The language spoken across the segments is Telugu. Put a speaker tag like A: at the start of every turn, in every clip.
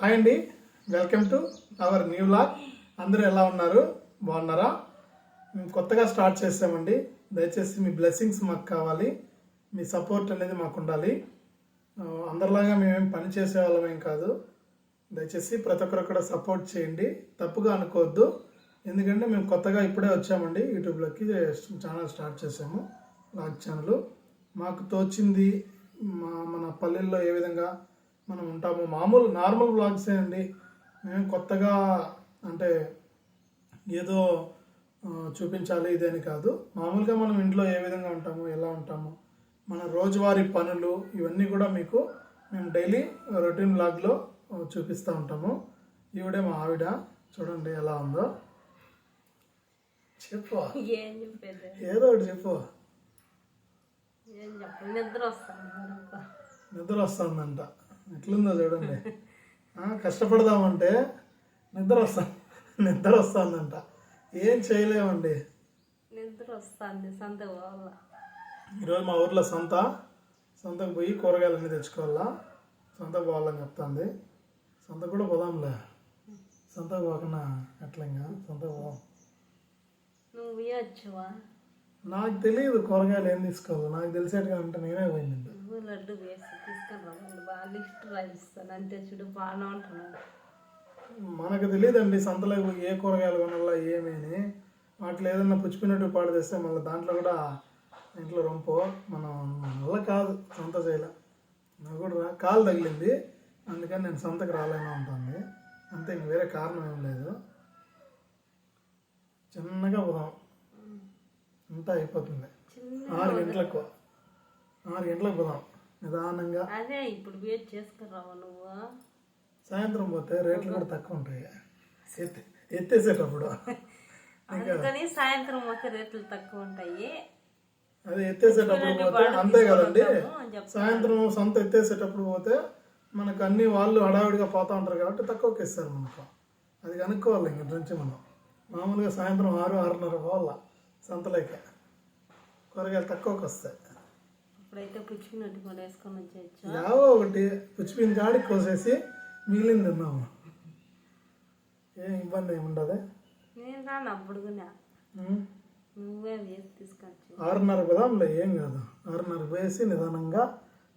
A: హాయ్ అండి. Welcome to our new log. అందరూ ఎలా ఉన్నారు? బాగున్నారా? మేము కొత్తగా స్టార్ట్ చేసామండి. దయచేసి మీ బ్లెస్సింగ్స్ మాకు కావాలి. మీ సపోర్ట్ అనేది మాకు ఉండాలి. అందరిలాగా మేమేం పని చేసే వాళ్ళమేం కాదు. దయచేసి ప్రతి ఒక్కరు కూడా సపోర్ట్ చేయండి. తప్పుగా అనుకోవద్దు. ఎందుకంటే మేము కొత్తగా ఇప్పుడే వచ్చామండి. యూట్యూబ్లోకి ఛానల్ స్టార్ట్ చేసాము. Log channel. మాకు తోచింది మా మన పల్లెల్లో ఏ విధంగా మనం ఉంటాము. మామూలు నార్మల్ వ్లాగ్సే అండి. మేము కొత్తగా అంటే ఏదో చూపించాలి ఇదని కాదు. మామూలుగా మనం ఇంట్లో ఏ విధంగా ఉంటాము ఎలా ఉంటాము మన రోజువారీ పనులు ఇవన్నీ కూడా మీకు మేము డైలీ రొటీన్ బ్లాగ్లో చూపిస్తూ ఉంటాము. ఈవిడే మా ఆవిడ చూడండి ఎలా ఉందో. చెప్పు. ఏదో ఒకటి చెప్పు.
B: నిద్ర
A: వస్తుందంట. ఎట్లుందో చూడండి. కష్టపడదామంటే నిద్ర వస్తా నిద్ర వస్తుందంట. ఏం చేయలేమండి.
B: నిద్ర వస్తుంది సంత
A: ఈరోజు మా ఊర్లో సంత సంతకు పోయి కూరగాయలన్నీ తెచ్చుకోవాలా? సంతకు పోవాలని చెప్తాంది. సంత కూడా పోదాంలే. సంతకు పోకుండా ఎట్లా ఇంకా సంతకు పోదాం.
B: నువ్వు
A: నాకు తెలియదు కూరగాయలు ఏం తీసుకోవాలి. నాకు తెలిసేట్టుగా అంటే నేనే పోయింది
B: నువ్వు లడ్డు వేసి తీసుకొని రావాలి బాగా లిస్ట్ రాయిస్తాను అంతే చూడు బాగానే ఉంటున్నాను
A: మనకు తెలియదండి సంతలోకి పోయి ఏ కూరగాయలు కొనాలా ఏమేని వాటిలో ఏదన్నా పుచ్చిపోయినట్టు పాడు తెస్తే మళ్ళీ దాంట్లో కూడా ఇంట్లో రొంపో. మనం వల్ల కాదు సంత చేయలే. నాకు కూడా రా- కాలు తగిలింది. అందుకని నేను సంతకు రాలేనా ఉంటుంది అంతే ఇంక వేరే కారణం ఏం లేదు. చిన్నగా పోదాం అంతా అయిపోతుంది. ఆరు గంటలకు. ఆరు గంటలకు పోదాం. నిదానంగా.
B: అదే ఇప్పుడు పోయి చేసుకురావా నువ్వు?
A: సాయంత్రం పోతే రేట్లు కూడా తక్కువ ఉంటాయి. ఎత్తి ఎత్తేసేటప్పుడు.
B: అందుకని సాయంత్రం పోతే రేట్లు తక్కువ ఉంటాయి.
A: అది ఎత్తేసేటప్పుడు పోతే అంతే కదండి. సాయంత్రం సొంత ఎత్తేసేటప్పుడు పోతే మనకు అన్ని వాళ్ళు హడావిడిగా పోతా ఉంటారు కాబట్టి తక్కువకి ఇస్తారు మనకు. అది కనుక్కోవాలి ఇంక నుంచి మనం. మామూలుగా సాయంత్రం ఆరు ఆరున్నర పోవాల. సంతలోకి కూరగాయలు తక్కువకి వస్తాయి.
B: ఇప్పుడైతే పుచ్చుకున్నట్టు కూడా వేసుకొని వచ్చేయచ్చు?
A: యావో ఒకటి పుచ్చిపోయిన కాడికి కోసేసి మిగిలింది తిన్నాము. ఏం ఇబ్బంది ఏమి ఉండదు.
B: నేను రాను అప్పుడు కూడా? నువ్వే వేసి తీసుకొచ్చు.
A: ఆరున్నర పోదాంలే ఏం కాదు. ఆరున్నర పోయేసి నిదానంగా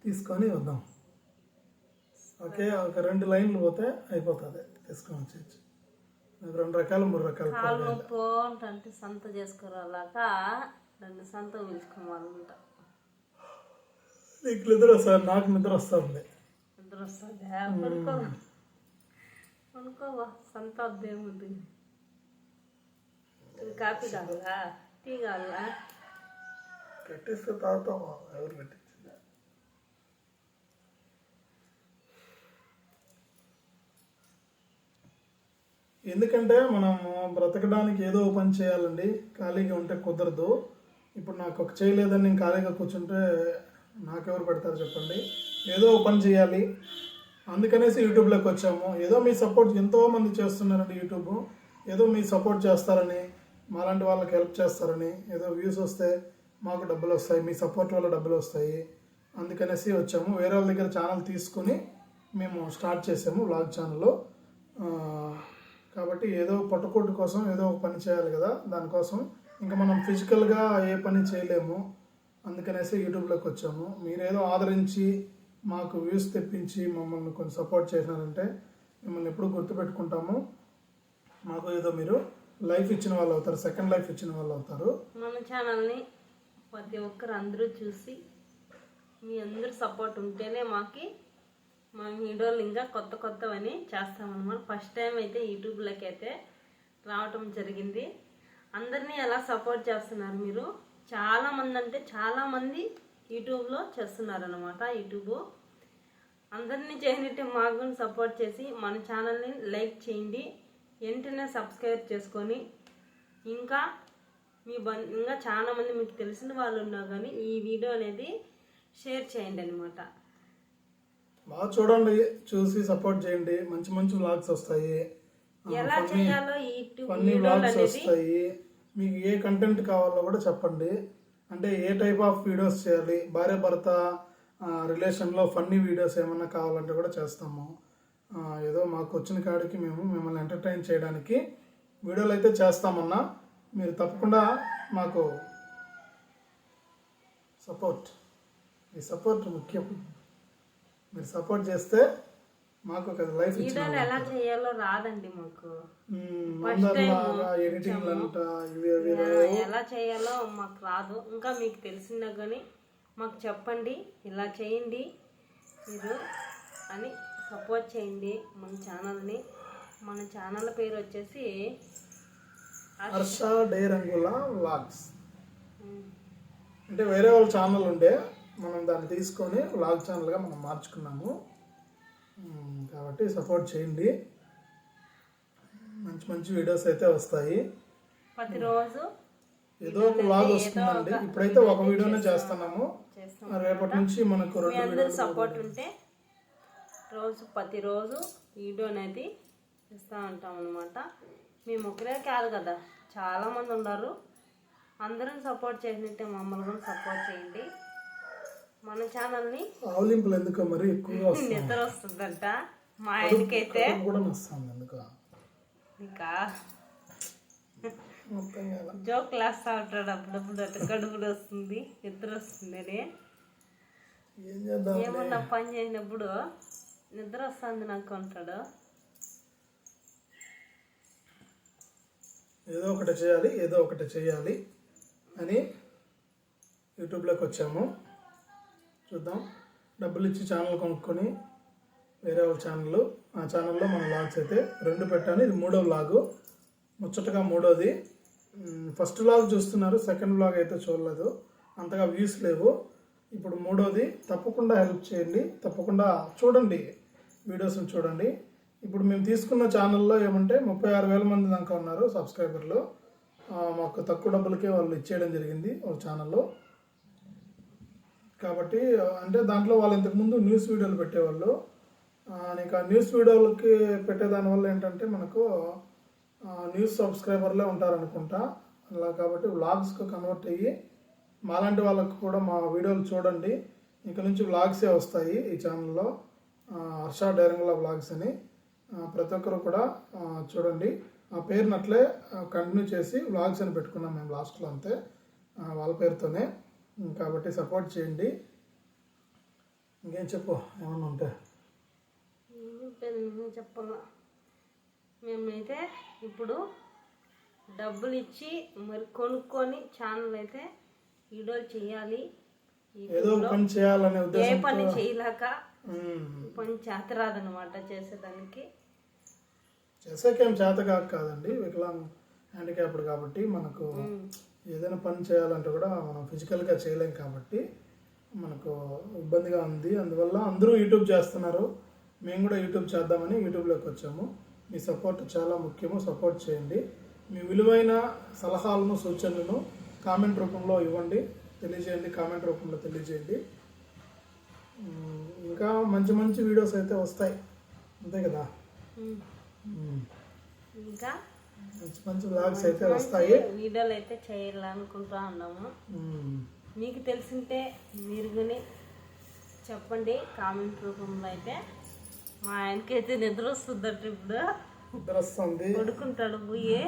A: తీసుకొని వద్దాం. ఓకే ఒక రెండు లైన్లు పోతే అయిపోతుంది తీసుకొని వచ్చేయచ్చు. నాకు రెండు రకాలు మూడు రకాలు
B: కాలు నొప్పి అంటే సంత చేసుకురాలాక రెండు సంత పిలుచుకోవాలంట
A: నీకు నిద్ర వస్తుంది నాకు నిద్ర వస్తుంది.
B: నిద్ర వస్తుంది. పడుకో పడుకోవా సంత వద్దేముంది ఇది కాఫీ కావాలా టీ కావాలా?
A: పెట్టిస్తే తాగుతామా ఎవరు పెట్టించింది ఎందుకంటే మనము బ్రతకడానికి ఏదో పని చేయాలండి. ఖాళీగా ఉంటే కుదరదు. ఇప్పుడు నాకు ఒక చేయలేదని నేను ఖాళీగా కూర్చుంటే నాకెవరు పెడతారు చెప్పండి? ఏదో ఒక పని చేయాలి. అందుకనేసి యూట్యూబ్లోకి వచ్చాము. ఏదో మీ సపోర్ట్ ఎంతోమంది చేస్తున్నారండి యూట్యూబ్. ఏదో మీ సపోర్ట్ చేస్తారని మాలాంటి వాళ్ళకి హెల్ప్ చేస్తారని ఏదో వ్యూస్ వస్తే మాకు డబ్బులు వస్తాయి మీ సపోర్ట్ వల్ల డబ్బులు వస్తాయి. అందుకనేసి వచ్చాము. వేరే వాళ్ళ దగ్గర ఛానల్ తీసుకుని మేము స్టార్ట్ చేసాము వ్లాగ్ ఛానల్. కాబట్టి ఏదో పొట్టకూటి కోసం ఏదో ఒక పని చేయాలి కదా. దానికోసం ఇంకా మనం ఫిజికల్గా ఏ పని చేయలేము. అందుకనేసి యూట్యూబ్లోకి వచ్చాము. మీరేదో ఆదరించి మాకు వ్యూస్ తెప్పించి మమ్మల్ని కొంచెం సపోర్ట్ చేసినారంటే మిమ్మల్ని ఎప్పుడు గుర్తుపెట్టుకుంటాము. మాకు ఏదో మీరు లైఫ్ ఇచ్చిన వాళ్ళు అవుతారు సెకండ్ లైఫ్ ఇచ్చిన వాళ్ళు అవుతారు.
B: మన ఛానల్ని ప్రతి ఒక్కరు అందరూ చూసి మీ అందరు సపోర్ట్ ఉంటేనే మాకి మా వీడియోలు ఇంకా కొత్త కొత్తవని చేస్తామన్నమాట. ఫస్ట్ టైం అయితే యూట్యూబ్లోకి అయితే రావటం జరిగింది. అందరినీ ఎలా సపోర్ట్ చేస్తున్నారు మీరు? చాలా మంది అంటే చాలా మంది యూట్యూబ్లో చేస్తున్నారు అనమాట యూట్యూబ్ అందరినీ చేయనట్టే మాకు సపోర్ట్ చేసి మన ఛానల్ని లైక్ చేయండి. వెంటనే సబ్స్క్రైబ్ చేసుకొని ఇంకా మీ బం ఇంకా చాలా మంది మీకు తెలిసిన వాళ్ళు ఉన్నా కానీ ఈ వీడియో అనేది షేర్ చేయండి అనమాట
A: బాగా చూడండి చూసి సపోర్ట్ చేయండి. మంచి మంచి వ్లాగ్స్ వస్తాయి.
B: ఎలా చేయాలో ఈ వీడియోలు అనేది
A: మీకు ఏ కంటెంట్ కావాలో కూడా చెప్పండి. అంటే ఏ టైప్ ఆఫ్ వీడియోస్ చేయాలి? భార్య భర్త రిలేషన్లో ఫన్నీ వీడియోస్ ఏమన్నా కావాలంటే కూడా చేస్తాము. ఏదో మాకు వచ్చిన కాడికి మేము మిమ్మల్ని ఎంటర్టైన్ చేయడానికి వీడియోలు అయితే చేస్తామన్నా మీరు తప్పకుండా మాకు సపోర్ట్ మీ సపోర్ట్ ముఖ్యం. మీరు సపోర్ట్ చేస్తే మాకు ఒక లైఫ్
B: వీడియోలు ఎలా చేయాలో రాదండి మాకు.
A: అందరిలాగా ఎడిటింగ్ అంట ఇవి అవి
B: ఆ, ఎలా చేయాలో మాకు రాదు. ఇంకా మీకు తెలిసిందా కానీ మాకు చెప్పండి ఇలా చేయండి మీరు అని సపోర్ట్ చేయండి మన ఛానల్ని మన ఛానల్ పేరు వచ్చేసి
A: హర్ష డేరంగుల వ్లాగ్స్.
B: ఉమ్,
A: అంటే వేరే వాళ్ళ ఛానల్ ఉండే మనం దాన్ని తీసుకొని వ్లాగ్ ఛానల్గా మనం మార్చుకున్నాము. కాబట్టి సపోర్ట్ చేయండి. మంచి మంచి వీడియోస్ అయితే వస్తాయి.
B: ప్రతిరోజు
A: ఏదో ఒక వ్లాగ్ వస్తుందండి. ఇప్పుడైతే ఒక వీడియోనే చేస్తున్నాము.
B: చేస్తాం
A: రేపటి నుంచి మనకు రెండు
B: సపోర్ట్ ఉంటే రోజు ప్రతిరోజు వీడియో అనేది ఇస్తూ ఉంటాం అనమాట మేము ఒకరే కాదు కదా చాలా మంది ఉన్నారు. అందరం సపోర్ట్ చేసినట్టే మమ్మల్ని కూడా సపోర్ట్ చేయండి. మన ఛానల్ని
A: ఆవులింపులు ఎందుకో మరి ఎక్కువగా వస్తుంది
B: నిద్ర వస్తుందంట మా ఆయనకైతే
A: కూడా వస్తుంది ఎందుకో.
B: ఇంకా జోక్ వేస్తా ఉంటాడు అప్పుడప్పుడు అటు కడుపుడు వస్తుంది నిద్ర వస్తుందని ఏమన్నా పని చేసినప్పుడు నిద్ర వస్తుంది నాకు అంటాడు.
A: ఏదో ఒకటి చేయాలి ఏదో ఒకటి చేయాలి అని యూట్యూబ్లోకి వచ్చాము. చూద్దాం. డబ్బులు ఇచ్చి ఛానల్ కొనుక్కొని వేరే వాళ్ళ ఛానల్ ఆ ఛానల్లో మన లాగ్స్ అయితే రెండు పెట్టాను. ఇది మూడో లాగు ముచ్చటగా మూడోది. ఫస్ట్ లాగ్ చూస్తున్నారు. సెకండ్ లాగ్ అయితే చూడలేదు. అంతగా వ్యూస్ లేవు. ఇప్పుడు మూడోది తప్పకుండా హెల్ప్ చేయండి. తప్పకుండా చూడండి. వీడియోస్ని చూడండి. ఇప్పుడు మేము తీసుకున్న ఛానల్లో ఏమంటే ముప్పై ఆరు వేల మంది దాకా ఉన్నారు సబ్స్క్రైబర్లు మాకు తక్కువ డబ్బులకే వాళ్ళు ఇచ్చేయడం జరిగింది ఒక ఛానల్లో కాబట్టి అంటే దాంట్లో వాళ్ళు ఇంతకుముందు న్యూస్ వీడియోలు పెట్టేవాళ్ళు. ఆ, నీకు ఆ న్యూస్ వీడియోలకి పెట్టేదాని వల్ల ఏంటంటే మనకు న్యూస్ సబ్స్క్రైబర్లే ఉంటారనుకుంటా. అలా కాబట్టి వ్లాగ్స్కి కన్వర్ట్ అయ్యి మాలాంటి వాళ్ళకు కూడా మా వీడియోలు చూడండి. ఇక నుంచి వ్లాగ్సే వస్తాయి ఈ ఛానల్లో. హర్ష డైరంగుల వ్లాగ్స్ అని. ప్రతి ఒక్కరు కూడా చూడండి. ఆ పేరునట్లే కంటిన్యూ చేసి వ్లాగ్స్ అని పెట్టుకున్నాం మేము లాస్ట్లో అంతే. వాళ్ళ పేరుతోనే. కాబట్టి సపోర్ట్ చేయండి. ఇంకేం చెప్పు? ఏమన్నా ఉంటే.
B: చెప్పాలా? మేమైతే ఇప్పుడు డబ్బులు ఇచ్చి మరి కొనుక్కొని ఛానల్ అయితే వీడియోలు చేయాలి. ఈ
A: ఏదో ఒక పని చేయాలనే
B: ఏ పని చేయలేక పని చేతరాదనమాట చేసేదానికి.
A: చేసాకేం చేత కాక కాదండి. వికలాంగ్ హ్యాండిక్యాప్డ్ కాబట్టి మనకు ఏదైనా పని చేయాలంటే కూడా మనం ఫిజికల్గా చేయలేం కాబట్టి మనకు ఇబ్బందిగా ఉంది. అందువల్ల అందరూ యూట్యూబ్ చేస్తున్నారు. మేము కూడా యూట్యూబ్ చేద్దామని యూట్యూబ్లోకి వచ్చాము. మీ సపోర్ట్ చాలా ముఖ్యము. సపోర్ట్ చేయండి. మీ విలువైన సలహాలను సూచనలను కామెంట్ రూపంలో ఇవ్వండి. తెలియజేయండి. కామెంట్ రూపంలో తెలియజేయండి. ఇంకా మంచి మంచి వీడియోస్ అయితే వస్తాయి. అంతే కదా?
B: ఇంకా?
A: మంచి మంచి వ్లాగ్స్ అయితే వస్తాయి.
B: వీడియోలు అయితే చేయాలనుకుంటా ఉన్నాము. మీకు తెలిసింటే మీరు కానీ చెప్పండి కామెంట్ రూపంలో అయితే. మా ఆయనకైతే నిద్ర వస్తుందట ఇప్పుడు.
A: నిద్ర వస్తుంది.
B: పడుకుంటాడు పోయి.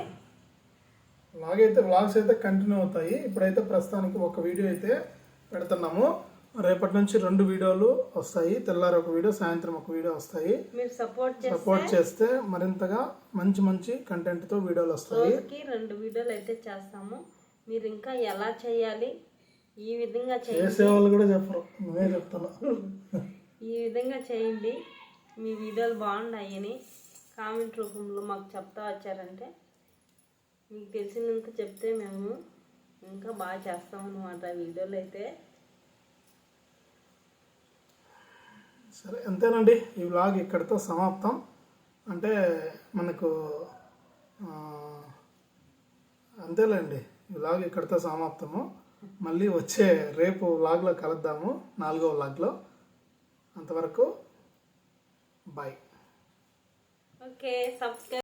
A: లాగైతే వ్లాగ్స్ అయితే కంటిన్యూ అవుతాయి. ఇప్పుడైతే ప్రస్తుతానికి ఒక వీడియో అయితే పెడుతున్నాము. రేపటి నుంచి రెండు వీడియోలు వస్తాయి. తెల్లారి ఒక వీడియో సాయంత్రం ఒక వీడియో వస్తాయి.
B: మీరు సపోర్ట్ చేస్తే
A: సపోర్ట్ చేస్తే మరింతగా మంచి మంచి కంటెంట్తో వీడియోలు వస్తాయి.
B: రెండు వీడియోలు అయితే చేస్తాము. మీరు ఇంకా ఎలా చేయాలి? ఈ విధంగా చేయండి.
A: చేసే వాళ్ళు కూడా చెప్పరు. నువ్వే చెప్తున్నా.
B: ఈ విధంగా చేయండి. మీ వీడియోలు బాగున్నాయని కామెంట్ రూపంలో మాకు చెప్తా వచ్చారంటే మీకు తెలిసినంత చెప్తే మేము ఇంకా బాగా చేస్తాం అనమాట వీడియోలు అయితే.
A: సరే అంతేనండి. ఈ వ్లాగ్ ఇక్కడితో సమాప్తం. అంటే మనకు అంతేలేండి. ఈ వ్లాగ్ ఇక్కడితో సమాప్తము. మళ్ళీ వచ్చే రేపు వ్లాగ్లో కలుద్దాము నాలుగో వ్లాగ్లో. అంతవరకు బాయ్.
B: Okay subscribe